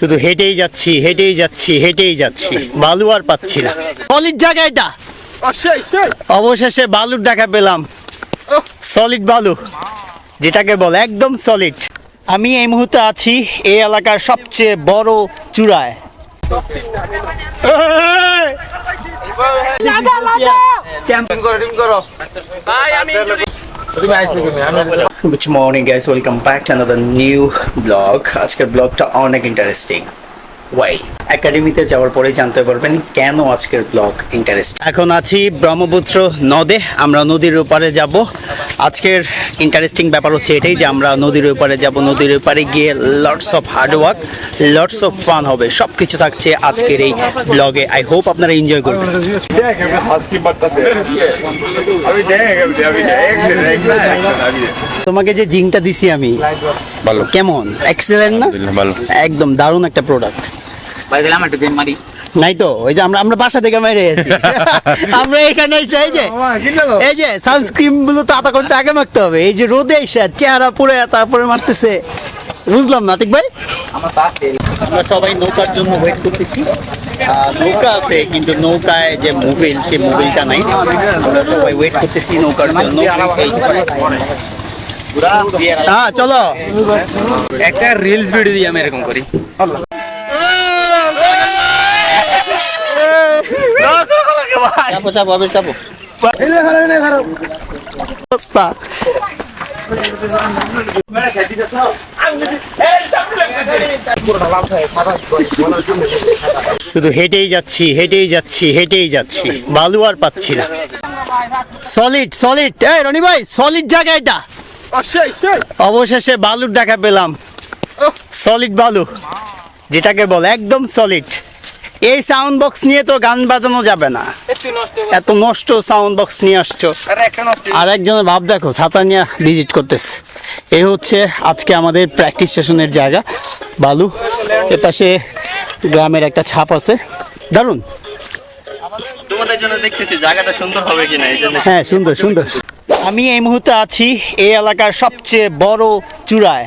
শুধু হেঁটেই যাচ্ছি হেঁটেই যাচ্ছি হেঁটেই যাচ্ছি। বালু আর পাচ্ছি না। সলিড জায়গা এটা। অবশেষে বালুর দেখা পেলাম। সলিড বালু। যেটাকে বলে একদম সলিড আমি এই মুহূর্তে আছি এই এলাকার সবচেয়ে বড় চূড়ায়। Good morning guys welcome back to another new blog আজকের ব্লগটা অনেক ইন্টারেস্টিং ওয়াই একাডেমিতে যাওয়ার পরে জানতে পারবেন কেন আজকের ব্লগ ইন্টারেস্ট এখন আছি ব্রহ্মপুত্র নদে। আমরা নদীর ওপারে যাব। আজকের ইন্টারেস্টিং ব্যাপার হচ্ছে এটাই যে আমরা নদীর ওপারে যাব নদীর ওপারে গিয়ে lots of hard work lots of fun হবে। সব কিছু থাকছে আজকের এই ব্লগে আই হোপ আপনারা এনজয় করবেন। তোমাকে যে জিংটা দিছি আমি ভালো। কেমন? এক্সেলেন্ট না? ভালো। একদম দারুণ একটা প্রোডাক্ট ভাই দিলাম একটু দিন মারি। নাই তো ওই যে আমরা আমরা বাসা থেকে মেরে এসেছি। আমরা এখানে চাই যে এই যে সানস্ক্রিনগুলো তো আধা ঘণ্টা আগে মাখতে হবে। এই যে রোদে এসে চেহারা পুরো তারপরে মারতেছে। বুঝলাম না ঠিক ভাই? আমরা সবাই নৌকার জন্য ওয়েট করতেছি। নৌকা আছে কিন্তু নৌকায় যে মোবিল সেই মোবিলটা নাই। আমরা সবাই ওয়েট করতেছি নৌকার জন্য। হ্যাঁ চলো। একটা রিলস ভিডিও দিয়ে আমি এরকম করি। চাপো চাপো আবির চাপো। অবস্থা। শুধু হেঁটেই যাচ্ছি হেঁটেই যাচ্ছি হেঁটেই যাচ্ছি। বালু আর পাচ্ছি না। সলিড সলিড এই রনি ভাই সলিড জায়গা এটা। অবশেষে বালুর দেখা পেলাম। সলিড বালু যেটাকে বলে একদম সলিড এই সাউন্ড বক্স নিয়ে তো গান বাজানো যাবে না। এত নষ্ট সাউন্ড বক্স নিয়ে আসছো। আর একজনের ভাব দেখো ছাতা নিয়ে ভিজিট করতেছে। এই হচ্ছে আজকে আমাদের প্র্যাকটিস সেশনের জায়গা। বালু এপাশে গ্রামের একটা ছাপ আছে। দারুণ। তোমাদের জন্য দেখতেছি জায়গাটা সুন্দর হবে কিনা এই জন্য। হ্যাঁ সুন্দর সুন্দর। আমি এই মুহূর্তে আছি এই এলাকার সবচেয়ে বড় চূড়ায়।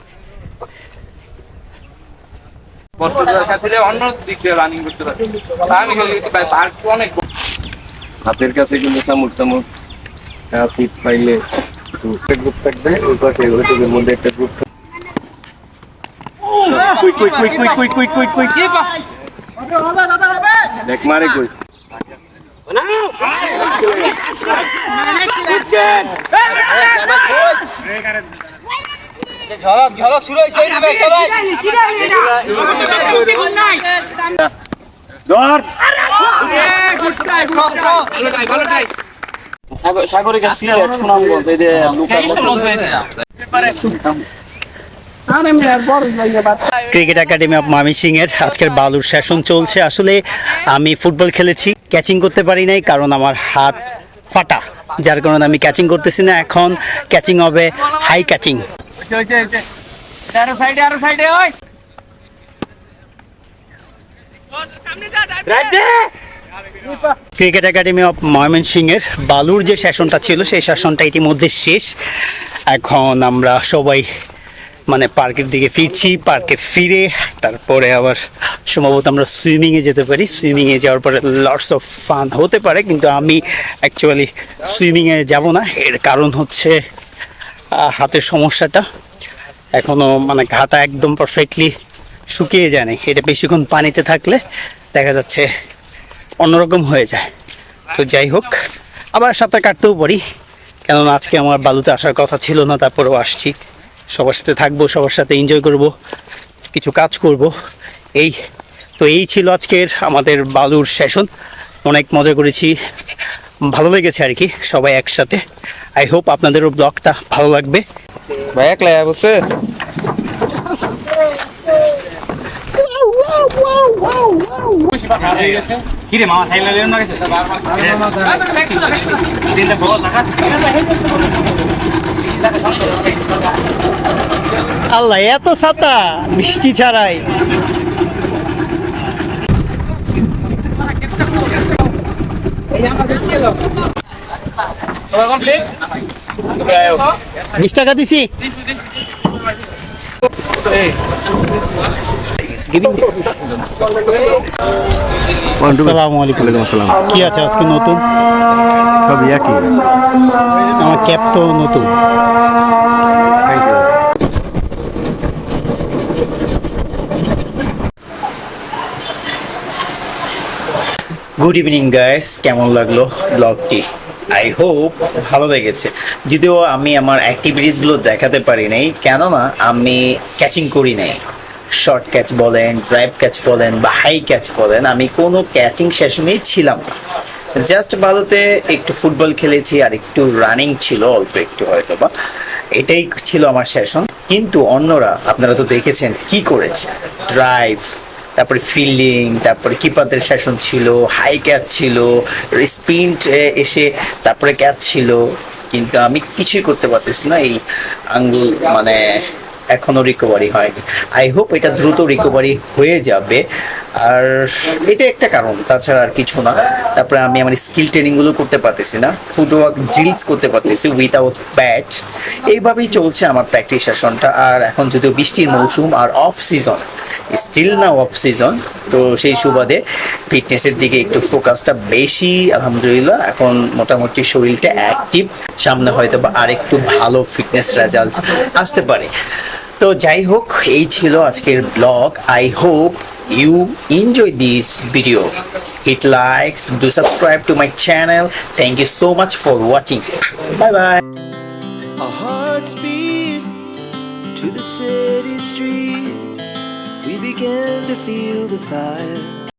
হাতের কাছে কিন্তু চামচ চামচ সিট পাইলে গ্রুপ থাকবে ওই পাশে ওইটুকের মধ্যে একটা গ্রুপ দেখ মারে কই Good. ঝলক ঝলক শুরু হয়েছে সাগরিকা সিলেট সুনামগঞ্জ এই যে ক্রিকেট একাডেমি অফ মামি সিং এর আজকের বালুর শাসন চলছে। আসলে আমি ফুটবল খেলেছি ক্যাচিং করতে পারি নাই কারণ আমার হাত ফাটা যার কারণে আমি ক্যাচিং করতেছি না। এখন ক্যাচিং হবে high catching. Cricket academy of Mymensingh এর বালুর যে সেশনটা ছিল, সেই সেশনটা ইতিমধ্যে শেষ। এখন আমরা সবাই মানে পার্কের দিকে ফিরছি, পার্কে ফিরে, তারপরে আবার সম্ভবত আমরা সুইমিংয়ে যেতে পারি। সুইমিংয়ে যাওয়ার পরে লটস অফ ফান হতে পারে, কিন্তু আমি অ্যাকচুয়ালি সুইমিংয়ে যাব না। এর কারণ হচ্ছে হাতের সমস্যাটা এখনও মানে ঘাটা একদম পারফেক্টলি শুকিয়ে যায় যায়নি। এটা বেশিক্ষণ পানিতে থাকলে দেখা যাচ্ছে অন্যরকম হয়ে যায়। তো যাই হোক, আবার সাঁতার কাটতেও পারি। কেননা আজকে আমার বালুতে আসার কথা ছিল না, তারপরেও আসছি। সবার সাথে থাকব, সবার সাথে এনজয় করব, কিছু কাজ করব। এই, তো এই ছিল আজকের আমাদের বালুর সেশন অনেক মজা করেছি। ভালো লেগেছে আর কি সবাই একসাথে। আই হোপ আপনাদেরও ব্লগটা ভালো লাগবে। ভাই একলা বসে আল্লাহ এত ছাতা বৃষ্টি ছাড়াই সবাই কমপ্লিট বিশ টাকা দিছি। আসসালামু আলাইকুম। কি আছে আজকে নতুন? সব একই। আমার ক্যাপ তো নতুন। গুড ইভিনিং গাইস কেমন লাগল ব্লগটি আই হোপ ভালো লেগেছে। যদিও আমি আমার অ্যাক্টিভিটিসগুলো দেখাতে পারি নাই, কেননা আমি ক্যাচিং করি নাই। শর্ট ক্যাচ বলেন ড্রাইভ ক্যাচ বলেন বা হাই ক্যাচ বলেন, আমি কোনো ক্যাচিং সেশনেই ছিলাম না। জাস্ট ভালোতে একটু ফুটবল খেলেছি আর একটু রানিং ছিল, অল্প একটু হয়তো বা এটাই ছিল আমার সেশন কিন্তু অন্যরা, আপনারা তো দেখেছেন, কি করেছে? ড্রাইভ তারপরে ফিল্ডিং, তারপরে কিপারদের সেশন ছিল হাই ক্যাচ ছিল স্পিন্ট এসে তারপরে ক্যাচ ছিল। কিন্তু আমি কিছুই করতে পারতেছি না, এই আঙ্গুল মানে এখনও রিকভারি হয়নি। আই হোপ এটা দ্রুত রিকভারি হয়ে যাবে। আর এটা একটা কারণ, তাছাড়া আর কিছু না। তারপরে আমি আমার স্কিল ট্রেনিংগুলো করতে পারতেছি না। ফুটওয়ার্ক ড্রিলস করতে পারতেছি উইথাউট ব্যাট এইভাবেই চলছে আমার প্র্যাকটিস সেশনটা আর এখন যদিও বৃষ্টির মৌসুম আর অফ সিজন স্টিল না অফ সিজন তো সেই সুবাদে ফিটনেসের দিকে একটু ফোকাসটা বেশি, আলহামদুলিল্লাহ। এখন মোটামুটি শরীরটা অ্যাক্টিভ সামনে হয়তো বা আরেকটু ভালো ফিটনেস রেজাল্ট আসতে পারে। তো যাই হোক, এই ছিল আজকের blog I hope you enjoy this video hit likes do subscribe to my channel thank you so much for watching bye bye. We began to feel the fire.